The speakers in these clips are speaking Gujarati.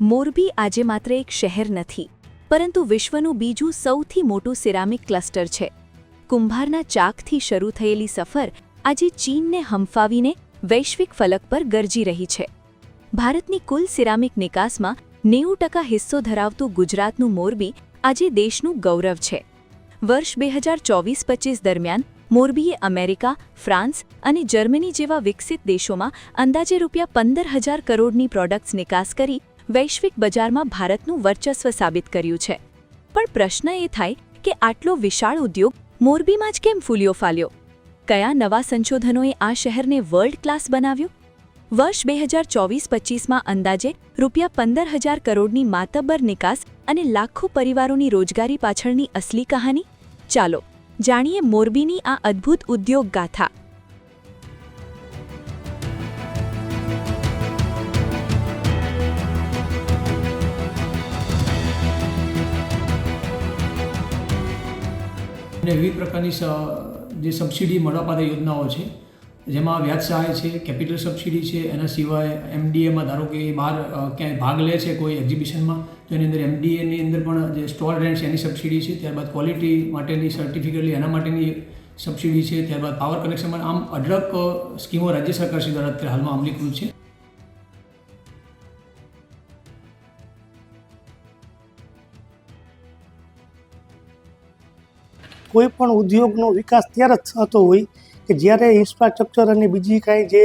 મોરબી આજે માત્ર એક શહેર નથી, પરંતુ વિશ્વનું બીજું સૌથી મોટું સિરામિક ક્લસ્ટર છે. કુંભારના ચાકથી શરૂ થયેલી સફર આજે ચીનને હંફાવીને વૈશ્વિક ફલક પર ગરજી રહી છે. ભારતની કુલ સિરામિક નિકાસમાં નેવું ટકા હિસ્સો ધરાવતું ગુજરાતનું મોરબી આજે દેશનું ગૌરવ છે. વર્ષ બે હજાર ચોવીસ પચીસ દરમિયાન મોરબીએ અમેરિકા, ફ્રાન્સ અને જર્મની જેવા વિકસિત દેશોમાં અંદાજે રૂપિયા પંદર હજાર કરોડની પ્રોડક્ટ્સ નિકાસ કરી વૈશ્વિક બજારમાં ભારતનું વર્ચસ્વ સાબિત કર્યું છે. પણ પ્રશ્ન એ થાય કે આટલો વિશાળ ઉદ્યોગ મોરબીમાં જ કેમ ફૂલ્યો ફાલ્યો? કયા નવા સંશોધનોએ આ શહેરને વર્લ્ડ ક્લાસ બનાવ્યો? વર્ષ બે હજાર ચોવીસ પચીસમાં અંદાજે રૂપિયા પંદર હજાર કરોડની માતબ્બર નિકાસ અને લાખો પરિવારોની રોજગારી પાછળની અસલી કહાની? ચાલો, જાણીએ મોરબીની આ અદ્ભુત ઉદ્યોગ ગાથા. અને વિવિધ પ્રકારની જે સબસિડી મળવાપાત્ર યોજનાઓ છે, જેમાં વ્યાજ સહાય છે, કેપિટલ સબસિડી છે, એના સિવાય એમડીએમાં ધારો કે બહાર ક્યાંય ભાગ લે છે કોઈ એક્ઝિબિશનમાં, તો એની અંદર એમડીએની અંદર પણ જે સ્ટોલ રેન્ટ છે એની સબસિડી છે, ત્યારબાદ ક્વોલિટી માટેની સર્ટિફિકેટલી એના માટેની સબસિડી છે, ત્યારબાદ પાવર કનેક્શન માટે આમ અઢળક સ્કીમો રાજ્ય સરકાર શ્રી દ્વારા અત્યારે હાલમાં અમલીકૃત છે. કોઈ પણ ઉદ્યોગનો વિકાસ ત્યારે જ થતો હોય કે જ્યારે ઇન્ફ્રાસ્ટ્રક્ચર અને બીજી કાંઈ જે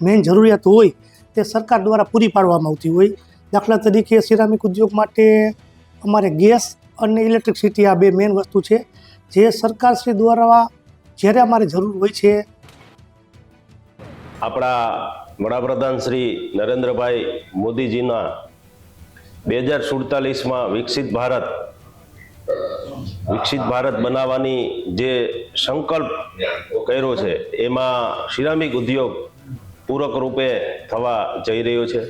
મેઇન જરૂરિયાત હોય તે સરકાર દ્વારા પૂરી પાડવામાં આવતી હોય. દાખલા તરીકે સિરામિક ઉદ્યોગ માટે અમારે ગેસ અને ઇલેક્ટ્રિસિટી આ બે મેઇન વસ્તુ છે. જે સરકારશ્રી દ્વારા જ્યારે અમારે જરૂર હોય છે. આપણા વડાપ્રધાન શ્રી નરેન્દ્રભાઈ મોદીજીના બે હજાર સુડતાલીસમાં વિકસિત ભારત વિકસિત ભારત બનાવવાની જે સંકલ્પ કર્યો છે, એમાં સિરામિક ઉદ્યોગ પૂરક રૂપે થવા જઈ રહ્યો છે.